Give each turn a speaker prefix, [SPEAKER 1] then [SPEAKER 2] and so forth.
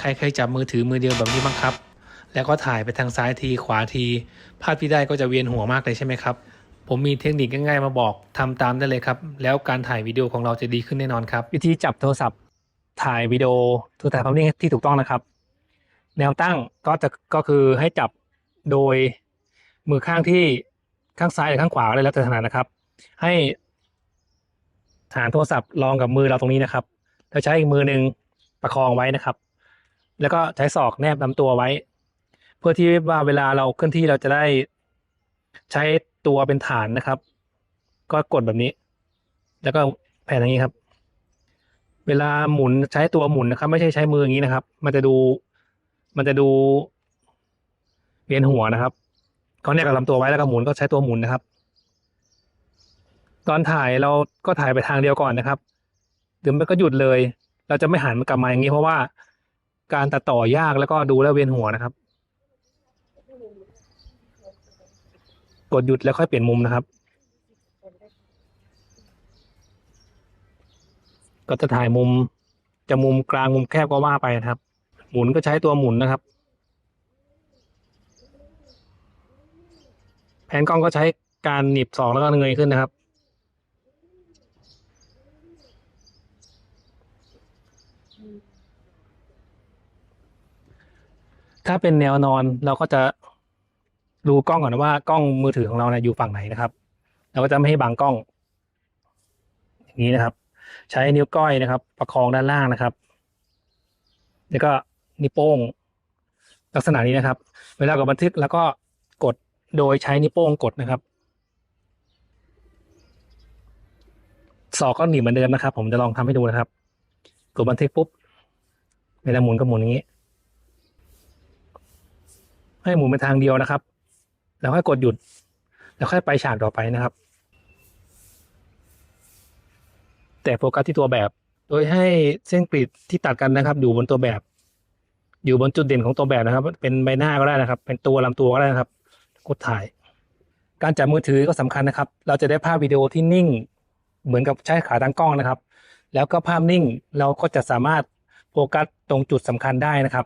[SPEAKER 1] ใครเคยจับมือถือมือเดียวแบบนี้บ้างครับ แล้วก็ถ่ายไปทางซ้ายทีขวาที ภาพที่ได้ก็จะเวียนหัวมากเลยใช่ไหมครับ ผมมีเทคนิคง่ายๆมาบอกทำตามได้เลยครับ แล้วการถ่ายวิดีโอของเราจะดีขึ้นแน่นอนครับ วิธีจับโทรศัพท์ ถ่ายวิดีโอถือถ่ายภาพนิ่งที่ถูกต้องนะครับ แนวตั้งก็จะก็คือให้จับโดยมือข้างที่ข้างซ้ายหรือข้างขวาอะไรแล้วแต่ถนัดนะครับ ให้ฐานโทรศัพท์รองกับมือเราตรงนี้นะครับ แล้วใช้อีกมือหนึ่งประคองไว้นะครับ แล้วก็ใช้ศอกแนบลำตัวไว้ เพื่อที่ว่าเวลาเราเคลื่อนที่เราจะได้ใช้ตัวเป็นฐานนะครับ ก็กดแบบนี้ แล้วก็แผ่นอย่างนี้ครับ เวลาหมุนใช้ตัวหมุนนะครับ ไม่ใช่ใช้มืออย่างนี้นะครับ มันจะดู มันจะดูเวียนหัวนะครับก็แนบกับลำตัวไว้แล้วก็หมุนก็ใช้ตัวหมุนนะครับ ตอนถ่ายเราก็ถ่ายไปทางเดียวก่อนนะครับเดี๋ยวมันก็หยุดเลย เราจะไม่หันกลับมาอย่างนี้เพราะว่า การตัดต่อยากแล้วก็ดูแล้วเวียนหัวนะครับ กดหยุดแล้วค่อยเปลี่ยนมุมนะครับ ก็จะถ่ายมุมจะมุมกลางมุมแคบก็ว่าไปนะครับ หมุนก็ใช้ตัวหมุนนะครับ แผนกล้องก็ใช้การหนีบสองแล้วก็เงยขึ้นนะครับ ถ้าเป็นแนวนอนเราก็จะดูกล้องก่อนนะว่ากล้องมือถือของเราเนี่ยอยู่ฝั่งไหนนะครับ เราก็จะไม่ให้บังกล้อง อย่างนี้นะครับ ใช้นิ้วก้อยนะครับ ประคองด้านล่างนะครับ แล้วก็นิ้วโป้ง ลักษณะนี้นะครับ เวลากดบันทึกแล้วก็กดโดยใช้นิ้วโป้งกดนะครับศอกก็หนีบเหมือนเดิมนะครับ ผมจะลองทำให้ดูนะครับ กดบันทึกปุ๊บเวลาหมุนก็หมุนอย่างนี้ ให้หมุนไปทางเดียวนะครับ แล้วค่อยกดหยุด แล้วค่อยไปฉากต่อไปนะครับ แต่โฟกัสที่ตัวแบบ โดยให้เส้นกรีดที่ตัดกันนะครับ อยู่บนตัวแบบ อยู่บนจุดเด่นของตัวแบบนะครับ เป็นใบหน้าก็ได้นะครับ เป็นตัวลำตัวก็ได้นะครับ กดถ่าย การจับมือถือก็สำคัญนะครับ เราจะได้ภาพวิดีโอที่นิ่ง เหมือนกับใช้ขาตั้งกล้องนะครับ แล้วก็ภาพนิ่งเราก็จะสามารถโฟกัสตรงจุดสำคัญได้นะครับ